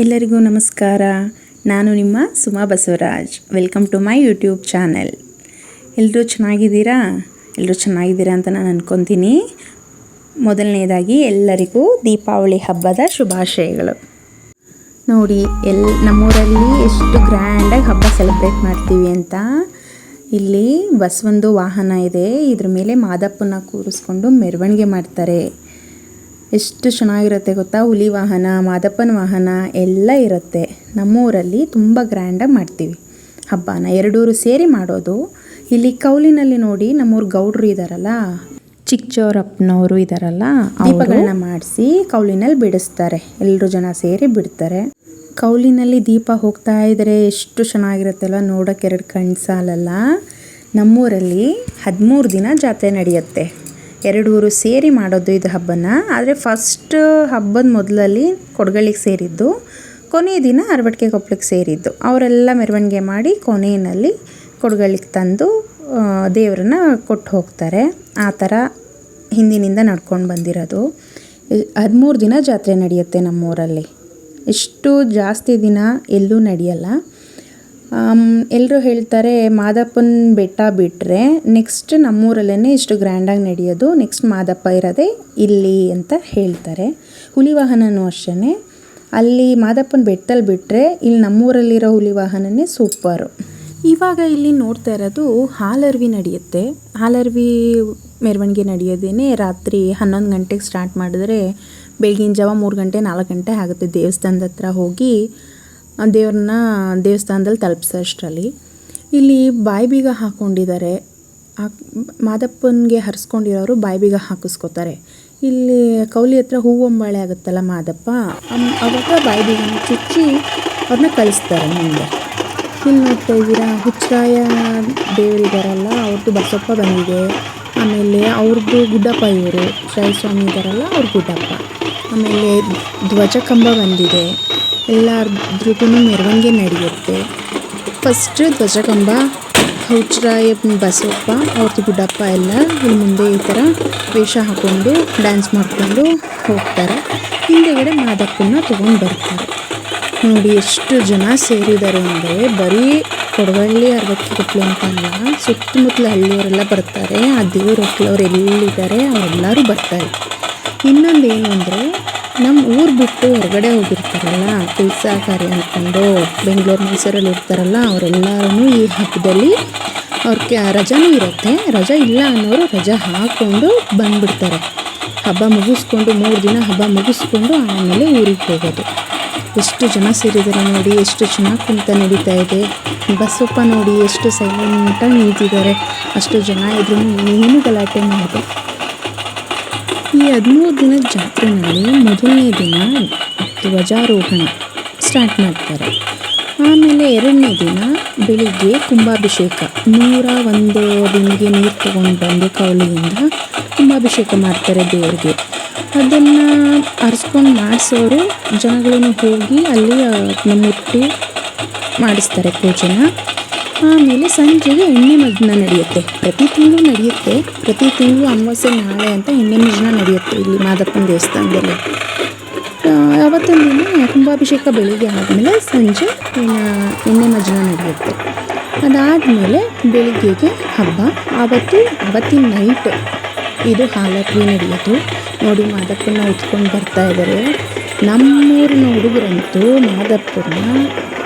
ಎಲ್ಲರಿಗೂ ನಮಸ್ಕಾರ. ನಾನು ನಿಮ್ಮ Suma Basavaraj. Welcome to my YouTube channel ಎಲ್ಲರೂ ಚೆನ್ನಾಗಿದ್ದೀರಾ? ಎಲ್ಲರೂ ಚೆನ್ನಾಗಿದ್ದೀರಾ ಅಂತ ನಾನು ಅಂದ್ಕೊತೀನಿ ಮೊದಲನೇದಾಗಿ ಎಲ್ಲರಿಗೂ ದೀಪಾವಳಿ ಹಬ್ಬದ ಶುಭಾಶಯಗಳು. ನೋಡಿ, ಎಲ್, ನಮ್ಮೂರಲ್ಲಿ ಎಷ್ಟು ಗ್ರ್ಯಾಂಡಾಗಿ ಹಬ್ಬ ಸೆಲೆಬ್ರೇಟ್ ಮಾಡ್ತೀವಿ ಅಂತ. ಇಲ್ಲಿ ಬಸವಂದು ವಾಹನ ಇದೆ. ಇದ್ರ ಮೇಲೆ ಮಾದಪ್ಪನ ಕೂರಿಸ್ಕೊಂಡು ಮೆರವಣಿಗೆ ಮಾಡ್ತಾರೆ. ಎಷ್ಟು ಚೆನ್ನಾಗಿರುತ್ತೆ ಗೊತ್ತಾ? ಹುಲಿ ವಾಹನ, ಮಾದಪ್ಪನ ವಾಹನ ಎಲ್ಲ ಇರುತ್ತೆ. ನಮ್ಮೂರಲ್ಲಿ ತುಂಬ ಗ್ರ್ಯಾಂಡಾಗಿ ಮಾಡ್ತೀವಿ. ಹಬ್ಬನ ಎರಡೂರು ಸೇರಿ ಮಾಡೋದು. ಇಲ್ಲಿ ಕೌಲಿನಲ್ಲಿ ನೋಡಿ ನಮ್ಮೂರು ಗೌಡ್ರು ಇದ್ದಾರಲ್ಲ ಚಿಕ್ಕಚೋರಪ್ಪನವರು ಇದ್ದಾರಲ್ಲ ದೀಪಗಳನ್ನ ಮಾಡಿಸಿ ಕೌಲಿನಲ್ಲಿ ಬಿಡಿಸ್ತಾರೆ. ಎಲ್ಲರೂ ಜನ ಸೇರಿ ಬಿಡ್ತಾರೆ. ಕೌಲಿನಲ್ಲಿ ದೀಪ ಹೋಗ್ತಾ ಇದ್ರೆ ಎಷ್ಟು ಚೆನ್ನಾಗಿರುತ್ತಲ್ಲ ನೋಡೋಕೆ, ಎರಡು ಕಣ್ಣು ಸಾಲಲ್ಲ. ನಮ್ಮೂರಲ್ಲಿ ಹದಿಮೂರು ದಿನ ಜಾತ್ರೆ ನಡೆಯುತ್ತೆ. ಎರಡು ಸೇರಿ ಮಾಡೋದು ಇದು ಹಬ್ಬನ. ಆದರೆ ಫಸ್ಟ್ ಹಬ್ಬದ ಮೊದಲಲ್ಲಿ ಕೊಡಗಳಿಗೆ ಸೇರಿದ್ದು, ಕೊನೆಯ ದಿನ ಅರವಟ್ಟಿಗೆ ಕೊಪ್ಪಳಿಗೆ ಸೇರಿದ್ದು. ಅವರೆಲ್ಲ ಮೆರವಣಿಗೆ ಮಾಡಿ ಕೊನೆಯಲ್ಲಿ ಕೊಡಗಳ್ಳಿಗೆ ತಂದು ದೇವ್ರನ್ನ ಕೊಟ್ಟು ಹೋಗ್ತಾರೆ. ಆ ಥರ ಹಿಂದಿನಿಂದ ನಡ್ಕೊಂಡು ಬಂದಿರೋದು. ಹದಿಮೂರು ದಿನ ಜಾತ್ರೆ ನಡೆಯುತ್ತೆ ನಮ್ಮೂರಲ್ಲಿ. ಇಷ್ಟು ಜಾಸ್ತಿ ದಿನ ಎಲ್ಲೂ ನಡೆಯಲ್ಲ. ಎಲ್ಲರೂ ಹೇಳ್ತಾರೆ, ಮಾದಪ್ಪನ ಬೆಟ್ಟ ಬಿಟ್ಟರೆ ನೆಕ್ಸ್ಟ್ ನಮ್ಮೂರಲ್ಲೇ ಇಷ್ಟು ಗ್ರ್ಯಾಂಡಾಗಿ ನಡೆಯೋದು ನೆಕ್ಸ್ಟ್ ಮಾದಪ್ಪ ಇರೋದೇ ಇಲ್ಲಿ ಅಂತ ಹೇಳ್ತಾರೆ. ಹುಲಿ ವಾಹನವೂ ಅಷ್ಟೇ ಅಲ್ಲಿ ಮಾದಪ್ಪನ ಬೆಟ್ಟದಲ್ಲಿ ಬಿಟ್ಟರೆ ಇಲ್ಲಿ ನಮ್ಮೂರಲ್ಲಿರೋ ಹುಲಿ ವಾಹನನೇ ಸೂಪರು ಇವಾಗ ಇಲ್ಲಿ ನೋಡ್ತಾ ಇರೋದು ಹಾಲರ್ವಿ ನಡೆಯುತ್ತೆ. ಹಾಲರ್ವಿ ಮೆರವಣಿಗೆ ನಡೆಯೋದೇನೆ ರಾತ್ರಿ ಹನ್ನೊಂದು ಗಂಟೆಗೆ ಸ್ಟಾರ್ಟ್ ಮಾಡಿದ್ರೆ ಬೆಳಗಿನ ಜಾವ ಮೂರು ಗಂಟೆ ನಾಲ್ಕು ಗಂಟೆ ಆಗುತ್ತೆ ದೇವಸ್ಥಾನದ ಹತ್ರ ಹೋಗಿ. ದೇವ್ರನ್ನ ದೇವಸ್ಥಾನದಲ್ಲಿ ತಲುಪಿಸೋಷ್ಟರಲ್ಲಿ ಇಲ್ಲಿ ಬಾಯಿ ಬೀಗ ಹಾಕ್ಕೊಂಡಿದ್ದಾರೆ ಹಾಕ್ ಮಾದಪ್ಪನಿಗೆ ಹರಿಸ್ಕೊಂಡಿರೋರು ಬಾಯಿ ಬೀಗ ಹಾಕಿಸ್ಕೋತಾರೆ. ಇಲ್ಲಿ ಕೌಲಿ ಹತ್ರ ಹೂವಂಬಾಳೆ ಆಗುತ್ತಲ್ಲ ಮಾದಪ್ಪ ಅವಾಗ ಬಾಯಿ ಚುಚ್ಚಿ ಅವ್ರನ್ನ ಕಳಿಸ್ತಾರೆ ಮುಂದೆ. ಇಲ್ಲಿ ನೋಡ್ತಾ ಇದ್ದೀರಾ ಹುಚ್ಚರಾಯ ದೇವರಿದಾರಲ್ಲ ಅವ್ರದ್ದು ಬಸಪ್ಪ ಬಂದಿದೆ. ಆಮೇಲೆ ಅವ್ರದ್ದು ಗುಡ್ಡಪ್ಪ ಇವರು ಸ್ವಾಮಿ ಇದ್ದಾರಲ್ಲ ಅವ್ರ ಗುಡ್ಡಪ್ಪ. ಆಮೇಲೆ ಧ್ವಜಕಂಬ ಬಂದಿದೆ. ಎಲ್ಲರದ್ರದ್ದು ಮೆರವಣಿಗೆ ನಡೆಯುತ್ತೆ. ಫಸ್ಟ್ ಧ್ವಜಕಂಬ ಹೌಚರಾಯ ಬಸವಪ್ಪ ಅವ್ರದ್ದು ಗುಡ್ಡಪ್ಪ ಎಲ್ಲ ಇಲ್ಲಿ ಮುಂದೆ ಈ ಥರ ವೇಷ ಹಾಕ್ಕೊಂಡು ಡ್ಯಾನ್ಸ್ ಮಾಡಿಕೊಂಡು ಹೋಗ್ತಾರೆ. ಹಿಂದೆಗಡೆ ಮಾದಪ್ಪನ ತೊಗೊಂಡು ಬರ್ತಾರೆ. ನೋಡಿ ಎಷ್ಟು ಜನ ಸೇರಿದ್ದಾರೆ ಅಂದರೆ ಬರೀ ಕೊಡವಳ್ಳಿ ಅರವತ್ತು ಅಂತ ಅಲ್ಲ, ಸುತ್ತಮುತ್ತಲ ಹಳ್ಳಿಯವರೆಲ್ಲ ಬರ್ತಾರೆ. ಆ ದೇವ್ರ ಹೊಟ್ಟಲವ್ರು ಎಲ್ಲಿದ್ದಾರೆ ಅವರೆಲ್ಲರೂ ಬರ್ತಾರೆ. ಇನ್ನೊಂದು ಏನು ಅಂದರೆ ನಮ್ಮ ಊರು ಬಿಟ್ಟು ಹೊರಗಡೆ ಹೋಗಿರ್ತಾರಲ್ಲ ಕೆಲಸ ಕಾರ್ಯ ಅಂದ್ಕೊಂಡು ಬೆಂಗಳೂರು ಮೈಸೂರಲ್ಲಿ ಇರ್ತಾರಲ್ಲ ಅವರೆಲ್ಲರೂ ಈ ಹಬ್ಬದಲ್ಲಿ ಅವ್ರಿಗೆ ರಜಾನೂ ಇರುತ್ತೆ. ರಜಾ ಇಲ್ಲ ಅನ್ನೋರು ರಜಾ ಹಾಕ್ಕೊಂಡು ಬಂದುಬಿಡ್ತಾರೆ. ಹಬ್ಬ ಮುಗಿಸ್ಕೊಂಡು, ಮೂರು ದಿನ ಹಬ್ಬ ಮುಗಿಸ್ಕೊಂಡು ಆಮೇಲೆ ಊರಿಗೆ ಹೋಗೋದು. ಎಷ್ಟು ಜನ ಸೇರಿದ್ದಾರೆ ನೋಡಿ, ಎಷ್ಟು ಚೆನ್ನಾಗಿ ಕುಂತ ನಡೀತಾ ಇದೆ. ಬಸಪ್ಪ ನೋಡಿ, ಎಷ್ಟು ಸೈಲೆಂಟಾಗಿ ನಿಂತಿದ್ದಾರೆ. ಅಷ್ಟು ಜನ ಇದ್ರೂ ಏನು ಗಲಾಟೆ ಮಾಡಿದೆ. ಈ ಹದಿಮೂರು ದಿನದ ಜಾತ್ರೆಯಲ್ಲಿ ಮೊದಲನೇ ದಿನ ಧ್ವಜಾರೋಹಣ ಸ್ಟಾರ್ಟ್ ಮಾಡ್ತಾರೆ. ಆಮೇಲೆ ಎರಡನೇ ದಿನ ಬೆಳಿಗ್ಗೆ ಕುಂಭಾಭಿಷೇಕ. ನೂರ ಒಂದು ಬಿಂದಿಗೆ ನೀರು ತೊಗೊಂಡು ಬಂದು ಕೌಲಿಯಿಂದ ಕುಂಭಾಭಿಷೇಕ ಮಾಡ್ತಾರೆ ದೇವ್ರಿಗೆ. ಅದನ್ನು ಅರ್ಸ್ಕೊಂಡು ಮಾಡಿಸೋರು ಜನಗಳನ್ನು ಹೋಗಿ ಅಲ್ಲಿ ಅದನ್ನ ಮುಟ್ಟಿ ಮಾಡಿಸ್ತಾರೆ ಪೂಜೆನ. ಆಮೇಲೆ ಸಂಜೆಗೆ ಎಣ್ಣೆ ಮಜ್ಜನ ನಡೆಯುತ್ತೆ. ಪ್ರತಿ ತಿಂಗಳು ನಡೆಯುತ್ತೆ. ಪ್ರತಿ ತಿಂಗಳು ಅಮಾವಾಸ್ಯೆ ನಾಳೆ ಅಂತ ಎಣ್ಣೆ ಮಜ್ಜನ ನಡೆಯುತ್ತೆ ಇಲ್ಲಿ ಮಾದಪ್ಪನ ದೇವಸ್ಥಾನದಲ್ಲಿ. ಆ, ಅವತ್ತಿನ ದಿನ ಕುಂಭಾಭಿಷೇಕ ಬೆಳಿಗ್ಗೆ ಆದಮೇಲೆ ಸಂಜೆ ಎಣ್ಣೆ- ಮಜ್ಜನ ನಡೆಯುತ್ತೆ. ಅದಾದಮೇಲೆ ಬೆಳಿಗ್ಗೆಗೆ ಹಬ್ಬ. ಆವತ್ತು ಅವತ್ತಿನ ನೈಟ್ ಇದು ಹಾಲಕ್ಕಿ ನಡೆಯೋದು. ನೋಡಿ ಮಾದಪ್ಪನ ಉತ್ಕೊಂಡು ಬರ್ತಾ ಇದ್ದಾರೆ ನಮ್ಮೂರಿನ ಹುಡುಗರಂತೂ ಮಾದಪ್ಪನ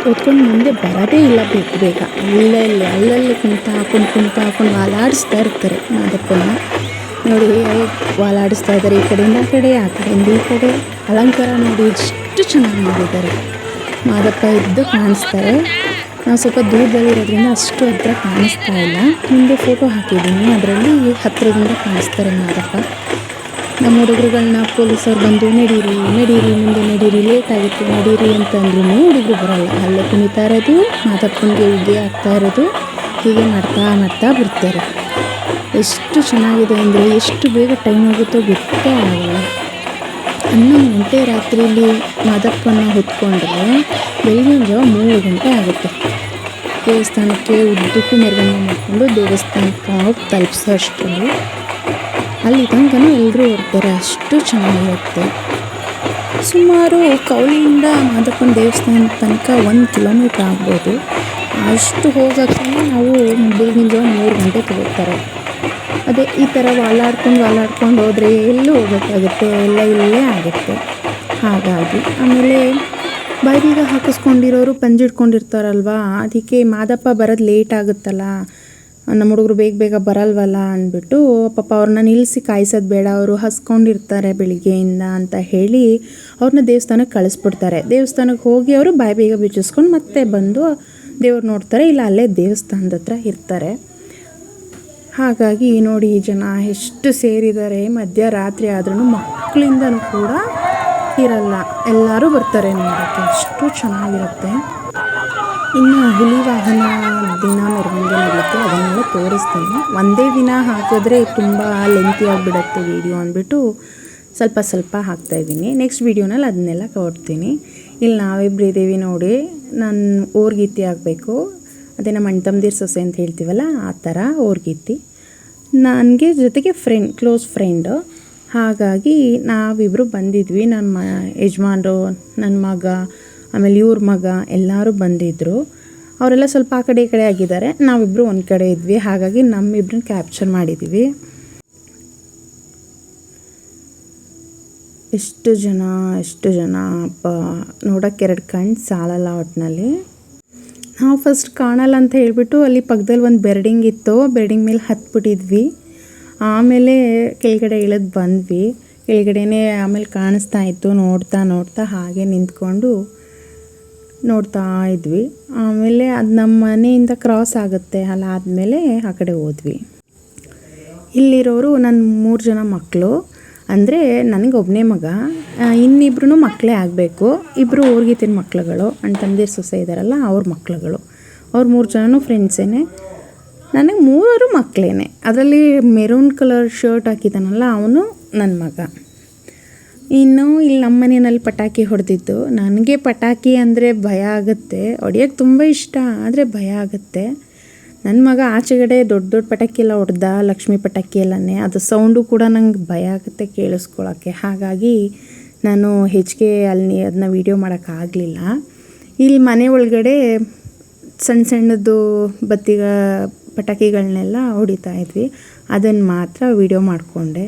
ಹೊತ್ಕೊಂಡು ಮುಂದೆ ಬರೋದೇ ಇಲ್ಲ ಬೇಕು ಬೇಗ. ಅಲ್ಲಲ್ಲಿ ಅಲ್ಲಲ್ಲಿ ಕುಂತ ಹಾಕೊಂಡು ಕುಂತ ಹಾಕೊಂಡು ವಾಲಾಡಿಸ್ತಾ ಇರ್ತಾರೆ ಮಾದಪ್ಪನ. ನೋಡಿ ವಾಲಾಡಿಸ್ತಾ ಇದ್ದಾರೆ ಈ ಕಡೆಯಿಂದ ಆ ಕಡೆ, ಆ ಕಡೆಯಿಂದ ಈ ಕಡೆ. ಅಲಂಕಾರ ನೋಡಿ, ಎಷ್ಟು ಚೆನ್ನಾಗಿ ಮಾಡಿದ್ದಾರೆ. ಮಾದಪ್ಪ ಇದ್ದು ಕಾಣಿಸ್ತಾರೆ. ನಾವು ಸ್ವಲ್ಪ ದೂರದಲ್ಲಿರೋದ್ರಿಂದ ಅಷ್ಟು ಹತ್ರ ಕಾಣಿಸ್ತಾ ಇಲ್ಲ. ಮುಂದೆ ಫೋಟೋ ಹಾಕಿದ್ದೀನಿ. ಅದರಲ್ಲಿ ಹತ್ತಿರದಿಂದ ಕಾಣಿಸ್ತಾರೆ ಮಾದಪ್ಪ. ನಮ್ಮ ಹುಡುಗರುಗಳನ್ನ ಪೊಲೀಸರು ಬಂದು ನಡೀರಿ ನಡೀರಿ, ಮುಂದೆ ನಡೀರಿ ಲೇಟ್ ಆಗುತ್ತೆ, ನಡೀರಿ ಅಂತಂದ್ರೂ ಹುಡುಗರು ಬರಲ್ಲ. ಅಲ್ಲೇ ಕುಣಿತಾ ಇರೋದು ಮಾತಾಡ್ಕೊಂಡು ಉಗ್ಗೆ ಆಗ್ತಾ ಇರೋದು, ಹೀಗೆ ಮಾಡ್ತಾ ಮಾಡ್ತಾ ಬರ್ತಾರೆ. ಎಷ್ಟು ಚೆನ್ನಾಗಿದೆ ಅಂದರೆ ಎಷ್ಟು ಬೇಗ ಟೈಮ್ ಆಗುತ್ತೋ ಗೊತ್ತೇ ಆಗಲ್ಲ. ಹನ್ನೊಂದು ಗಂಟೆ ರಾತ್ರಿಯಲ್ಲಿ ಮಾದಪ್ಪನ ಹೊತ್ಕೊಂಡ್ರೆ ಬೆಳಗಿನ ಜಾವ ಮೂರು ಗಂಟೆ ಆಗುತ್ತೆ. ದೇವಸ್ಥಾನಕ್ಕೆ ಉದ್ದಕ್ಕೂ ಮೆರವಣಿಗೆ ಮಾಡಿಕೊಂಡು ದೇವಸ್ಥಾನಕ್ಕೆ ಹೋಗಿ ತಲುಪಿಸೋ ಅಷ್ಟರಲ್ಲಿ ಅಲ್ಲಿ ತನಕನೂ ಎಲ್ಲರೂ ಇರ್ತಾರೆ, ಅಷ್ಟು ಚೆನ್ನಾಗಿರುತ್ತೆ. ಸುಮಾರು ಕೌಲಿಯಿಂದ ಮಾದಪ್ಪನ ದೇವಸ್ಥಾನದ ತನಕ ಒಂದು ಕಿಲೋಮೀಟ್ರ್ ಆಗ್ಬೋದು. ಅಷ್ಟು ಹೋಗೋಕ್ಕೆ ನಾವು ಬೆಳಗಿನ ಜಾವ ಮೂರು ಗಂಟೆ ತಗೋತಾರೆ ಅದೇ ಈ ಥರ ವಾಲಾಡ್ಕೊಂಡು ವಾಲಾಡ್ಕೊಂಡು ಹೋದರೆ ಎಲ್ಲೂ ಹೋಗೋಕ್ಕಾಗುತ್ತೆ, ಎಲ್ಲ ಇಲ್ಲೇ ಆಗುತ್ತೆ. ಹಾಗಾಗಿ ಆಮೇಲೆ ಬಾಯಿಗೆ ಹಾಕಿಸ್ಕೊಂಡಿರೋರು ಪಂಜಿಡ್ಕೊಂಡಿರ್ತಾರಲ್ವಾ ಅದಕ್ಕೆ ಮಾದಪ್ಪ ಬರೋದು ಲೇಟ್ ಆಗುತ್ತಲ್ಲ. ನಮ್ಮ ಹುಡುಗರು ಬೇಗ ಬೇಗ ಬರಲ್ವಲ್ಲ ಅಂದ್ಬಿಟ್ಟು ಪಾಪ ಅವ್ರನ್ನ ನಿಲ್ಲಿಸಿ ಕಾಯಿಸೋದು ಬೇಡ, ಅವರು ಹಸ್ಕೊಂಡಿರ್ತಾರೆ ಬೆಳಿಗ್ಗೆಯಿಂದ ಅಂತ ಹೇಳಿ ಅವ್ರನ್ನ ದೇವಸ್ಥಾನಕ್ಕೆ ಕಳಿಸ್ಬಿಡ್ತಾರೆ. ದೇವಸ್ಥಾನಕ್ಕೆ ಹೋಗಿ ಅವರು ಬಾಯಿ ಬೇಗ ಬಿಚ್ಚಿಸ್ಕೊಂಡು ಮತ್ತೆ ಬಂದು ದೇವ್ರು ನೋಡ್ತಾರೆ, ಇಲ್ಲ ಅಲ್ಲೇ ದೇವಸ್ಥಾನದ ಹತ್ರ ಇರ್ತಾರೆ. ಹಾಗಾಗಿ ನೋಡಿ ಜನ ಎಷ್ಟು ಸೇರಿದ್ದಾರೆ, ಮಧ್ಯರಾತ್ರಿ ಆದ್ರೂ ಮಕ್ಕಳಿಂದನೂ ಕೂಡ ಇರಲ್ಲ. ಎಲ್ಲರೂ ಬರ್ತಾರೆ ನೋಡೋಕ್ಕೆ ಅಷ್ಟು ಚೆನ್ನಾಗಿರುತ್ತೆ. ಇನ್ನು ಹುಲಿ ವಾಹನ ದಿನ ಮೆರವಣಿಗೆ ನಡೆಯುತ್ತೆ ಅದನ್ನೆಲ್ಲ ತೋರಿಸ್ತೀನಿ. ಒಂದೇ ದಿನ ಹಾಕಿದ್ರೆ ತುಂಬ ಲೆಂತಿ ಆಗಿಬಿಡುತ್ತೆ ವೀಡಿಯೋ ಅಂದ್ಬಿಟ್ಟು ಸ್ವಲ್ಪ ಸ್ವಲ್ಪ ಹಾಕ್ತಾಯಿದ್ದೀನಿ ನೆಕ್ಸ್ಟ್ ವೀಡಿಯೋನಲ್ಲಿ ಅದನ್ನೆಲ್ಲ ಕೊಡ್ತೀನಿ. ಇಲ್ಲಿ ನಾವಿಬ್ಬರು ಇದ್ದೀವಿ ನೋಡಿ, ನಾನು ಓರ್ಗಿತ್ತಿ ಆಗಬೇಕು. ಅದೇ ನಮ್ಮ ಅಣ್ಣ ತಮ್ಮದಿರ ಸೊಸೆ ಅಂತ ಹೇಳ್ತೀವಲ್ಲ, ಆ ಥರ ಓರ್ಗಿತ್ತಿ. ನನಗೆ ಜೊತೆಗೆ ಫ್ರೆಂಡ್ ಕ್ಲೋಸ್ ಫ್ರೆಂಡು ಹಾಗಾಗಿ ನಾವಿಬ್ಬರು ಬಂದಿದ್ವಿ. ನನ್ನ ಮ ಯಜಮಾನ್ರು ನನ್ನ ಮಗ ಆಮೇಲೆ ಇವ್ರ ಮಗ, ಎಲ್ಲರೂ ಬಂದಿದ್ದರು ಅವರೆಲ್ಲ ಸ್ವಲ್ಪ ಆ ಕಡೆ ಈ ಕಡೆ ಆಗಿದ್ದಾರೆ. ನಾವಿಬ್ಬರು ಒಂದು ಕಡೆ ಇದ್ವಿ. ಹಾಗಾಗಿ ನಮ್ಮಿಬ್ಬರನ್ನ ಕ್ಯಾಪ್ಚರ್ ಮಾಡಿದ್ದೀವಿ ಎಷ್ಟು ಜನ ಎಷ್ಟು ಜನ, ಅಪ್ಪ. ನೋಡೋಕ್ಕೆ ಎರಡು ಕಣ್ಣು ಸಾಲಲ್ಲ ಒಟ್ಟಿನಲ್ಲಿ ನಾವು ಫಸ್ಟ್ ಕಾಣಲ್ಲ ಅಂತ ಹೇಳಿಬಿಟ್ಟು ಅಲ್ಲಿ ಪಕ್ಕದಲ್ಲಿ ಒಂದು ಬೆರ್ಡಿಂಗ್ ಇತ್ತು. ಬೆರ್ಡಿಂಗ್ ಮೇಲೆ ಹತ್ಬಿಟ್ಟಿದ್ವಿ. ಆಮೇಲೆ ಕೆಳಗಡೆ ಇಳಿದು ಬಂದ್ವಿ. ಕೆಳಗಡೆನೇ ಆಮೇಲೆ ಕಾಣಿಸ್ತಾ ಇತ್ತು. ನೋಡ್ತಾ ನೋಡ್ತಾ ಹಾಗೆ ನಿಂತ್ಕೊಂಡು ನೋಡ್ತಾ ಇದ್ವಿ. ಆಮೇಲೆ ಅದು ನಮ್ಮ ಮನೆಯಿಂದ ಕ್ರಾಸ್ ಆಗುತ್ತೆ. ಅಲ್ಲ ಆದಮೇಲೆ ಆ ಕಡೆ ಹೋದ್ವಿ. ಇಲ್ಲಿರೋರು ನನ್ನ ಮೂರು ಜನ ಮಕ್ಕಳು ಅಂದರೆ ನನಗೆ ಒಬ್ಬನೇ ಮಗ. ಇನ್ನಿಬ್ರು ಮಕ್ಕಳೇ ಆಗಬೇಕು. ಇಬ್ಬರು ಊರ್ಗಿತ್ತಿನ ಮಕ್ಕಳುಗಳು ಅಣ್ಣ ತಂದಿರು ಸೊಸೆ ಇದ್ದಾರಲ್ಲ ಅವ್ರ ಮಕ್ಕಳುಗಳು ಅವ್ರ ಮೂರು ಜನನೂ ಫ್ರೆಂಡ್ಸೇನೆ ನನಗೆ ಮೂವರು ಮಕ್ಕಳೇನೆ ಅದರಲ್ಲಿ ಮೆರೂನ್ ಕಲರ್ ಶರ್ಟ್ ಹಾಕಿದ್ದಾನಲ್ಲ ಅವನು ನನ್ನ ಮಗ. ಇನ್ನು ಇಲ್ಲಿ ನಮ್ಮ ಮನೆಯಲ್ಲಿ ಪಟಾಕಿ ಹೊಡೆದಿತ್ತು ನನಗೆ ಪಟಾಕಿ ಅಂದರೆ ಭಯ ಆಗುತ್ತೆ. ಹೊಡಿಯೋಕ್ಕೆ ತುಂಬ ಇಷ್ಟ, ಆದರೆ ಭಯ ಆಗುತ್ತೆ. ನನ್ನ ಮಗ ಆಚೆಗಡೆ ದೊಡ್ಡ ದೊಡ್ಡ ಪಟಾಕಿ ಎಲ್ಲ ಹೊಡೆದ, ಲಕ್ಷ್ಮಿ ಪಟಾಕಿ ಎಲ್ಲನೇ, ಅದು ಸೌಂಡು ಕೂಡ ನಂಗೆ ಭಯ ಆಗುತ್ತೆ ಕೇಳಿಸ್ಕೊಳ್ಳೋಕ್ಕೆ ಹಾಗಾಗಿ ನಾನು ಹೆಚ್ಚಿಗೆ ಅಲ್ಲಿ ಅದನ್ನ ವೀಡಿಯೋ ಮಾಡೋಕ್ಕಾಗಲಿಲ್ಲ ಇಲ್ಲಿ ಮನೆ ಒಳಗಡೆ ಸಣ್ಣ ಸಣ್ಣದು ಬತ್ತಿಗ ಪಟಾಕಿಗಳನ್ನೆಲ್ಲ ಹೊಡಿತಾ ಇದ್ವಿ. ಅದನ್ನು ಮಾತ್ರ ವೀಡಿಯೋ ಮಾಡಿಕೊಂಡೆ.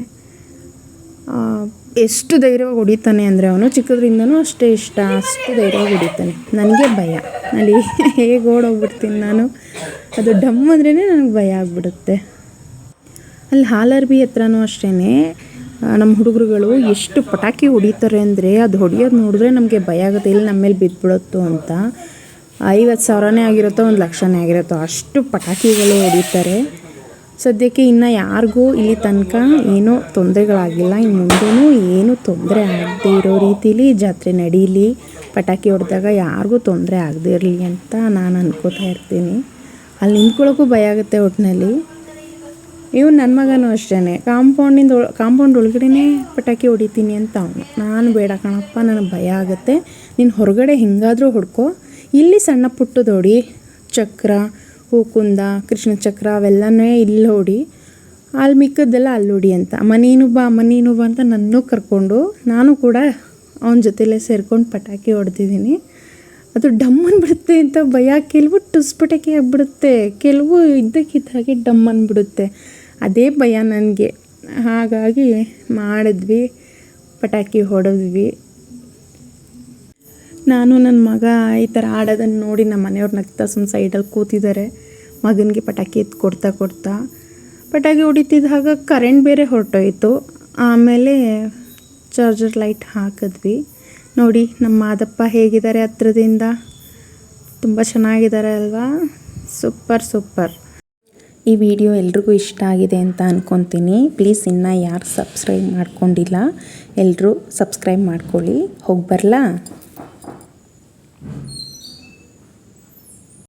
ಎಷ್ಟು ಧೈರ್ಯವಾಗಿ ಹೊಡಿತಾನೆ ಅಂದರೆ ಅವನು ಚಿಕ್ಕದ್ರಿಂದನೂ ಅಷ್ಟೇ ಇಷ್ಟ, ಅಷ್ಟು ಧೈರ್ಯವಾಗಿ ಹೊಡಿತಾನೆ. ನನಗೆ ಭಯ. ಅಲ್ಲಿ ಹೇಗೆ ಓಡೋಗ್ಬಿಡ್ತೀನಿ ನಾನು? ಅದು ಡಮ್ ಅಂದ್ರೇ ನನಗೆ ಭಯ ಆಗಿಬಿಡುತ್ತೆ. ಅಲ್ಲಿ ಹಾಲರ್ಬಿ ಹತ್ರನೂ ಅಷ್ಟೇ ನಮ್ಮ ಹುಡುಗರುಗಳು ಎಷ್ಟು ಪಟಾಕಿ ಹೊಡಿತಾರೆ ಅಂದರೆ ಅದು ಹೊಡಿಯೋದು ನೋಡಿದ್ರೆ ನಮಗೆ ಭಯ ಆಗುತ್ತೆ. ಇಲ್ಲಿ ನಮ್ಮ ಮೇಲೆ ಬಿದ್ದುಬಿಡುತ್ತೋ ಅಂತ. ಐವತ್ತು ಸಾವಿರನೇ ಆಗಿರುತ್ತೋ ಒಂದು ಲಕ್ಷನೇ ಆಗಿರುತ್ತೋ ಅಷ್ಟು ಪಟಾಕಿಗಳು ಹೊಡಿತಾರೆ. ಸದ್ಯಕ್ಕೆ ಇನ್ನು ಯಾರಿಗೂ ಇಲ್ಲಿ ತನಕ ಏನೂ ತೊಂದರೆಗಳಾಗಿಲ್ಲ. ಇನ್ನು ಮುಂದೆನೂ ಏನೂ ತೊಂದರೆ ಆಗದೇ ಇರೋ ರೀತಿಲಿ ಜಾತ್ರೆ ನಡೀಲಿ. ಪಟಾಕಿ ಹೊಡೆದಾಗ ಯಾರಿಗೂ ತೊಂದರೆ ಆಗದೇ ಇರಲಿ ಅಂತ ನಾನು ಅನ್ಕೋತಾ ಇರ್ತೀನಿ. ಅಲ್ಲಿ ನಿಂತ್ಕೊಳ್ಳೋಕ್ಕೂ ಭಯ ಆಗುತ್ತೆ ಒಟ್ಟಿನಲ್ಲಿ ಇವ್ನು ನನ್ನ ಮಗನೂ ಅಷ್ಟೇ ಕಾಂಪೌಂಡಿಂದ ಕಾಂಪೌಂಡ್ ಒಳಗಡೆನೇ ಪಟಾಕಿ ಹೊಡಿತೀನಿ ಅಂತ ಅವನು. ನಾನು ಬೇಡ ಕಣಪ್ಪ, ನನಗೆ ಭಯ ಆಗುತ್ತೆ. ನೀನು ಹೊರಗಡೆ ಹೆಂಗಾದರೂ ಹೊಡ್ಕೊ. ಇಲ್ಲಿ ಸಣ್ಣ ಪುಟ್ಟದೊಡಿ, ಚಕ್ರ ಹೂಕುಂದ ಕೃಷ್ಣ ಚಕ್ರ ಅವೆಲ್ಲನೇ ಇಲ್ಲಿ ಹೊಡಿ ಅಲ್ಲಿ ಮಿಕ್ಕದ್ದೆಲ್ಲ ಅಲ್ಲಿ ಅಂತ. ಮನೇನು ನೀನು ಬಾ, ಮನೇನು ಬಾ ಅಂತ ನನ್ನೂ ಕರ್ಕೊಂಡು, ನಾನು ಕೂಡ ಅವನ ಜೊತೆಲೇ ಸೇರ್ಕೊಂಡು ಪಟಾಕಿ ಹೊಡೆದಿದ್ದೀನಿ. ಅದು ಡಮ್ಮನ್ ಬಿಡುತ್ತೆ ಅಂತ ಭಯ, ಕೆಲವು ಟುಸ್ ಪಟಾಕಿ ಆಗಿಬಿಡುತ್ತೆ, ಕೆಲವು ಇದ್ದಕ್ಕಿದ್ದಾಗೆ ಡಮ್ಮನ್ ಬಿಡುತ್ತೆ. ಅದೇ ಭಯ ನನಗೆ. ಹಾಗಾಗಿ ಮಾಡಿದ್ವಿ, ಪಟಾಕಿ ಹೊಡೆದ್ವಿ. ನಾನು ನನ್ನ ಮಗ ಈ ಥರ ಆಡೋದನ್ನು ನೋಡಿ ನಮ್ಮ ಮನೆಯವ್ರು ನಗ್ತಾ ಸುಮ್ಮ ಸೈಡಲ್ಲಿ ಕೂತಿದ್ದಾರೆ ಮಗನಿಗೆ ಪಟಾಕಿ ಎತ್ತು ಕೊಡ್ತಾ ಕೊಡ್ತಾ. ಪಟಾಕಿ ಹೊಡಿತಿದ್ದಾಗ ಕರೆಂಟ್ ಬೇರೆ ಹೊರಟೋಯ್ತು. ಆಮೇಲೆ ಚಾರ್ಜರ್ ಲೈಟ್ ಹಾಕಿದ್ವಿ. ನೋಡಿ ನಮ್ಮ ಮಾದಪ್ಪ ಹೇಗಿದ್ದಾರೆ ಹತ್ರದಿಂದ? ತುಂಬ ಚೆನ್ನಾಗಿದ್ದಾರೆ ಅಲ್ವಾ? Super super. ಈ ವಿಡಿಯೋ ಎಲ್ರಿಗೂ ಇಷ್ಟ ಆಗಿದೆ ಅಂತ ಅಂದ್ಕೊತೀನಿ ಪ್ಲೀಸ್ ಇನ್ನೂ ಯಾರು ಸಬ್ಸ್ಕ್ರೈಬ್ ಮಾಡ್ಕೊಂಡಿಲ್ಲ ಎಲ್ಲರೂ ಸಬ್ಸ್ಕ್ರೈಬ್ ಮಾಡ್ಕೊಳ್ಳಿ. ಹೋಗಿ ಬರಲಾ? Mm-hmm.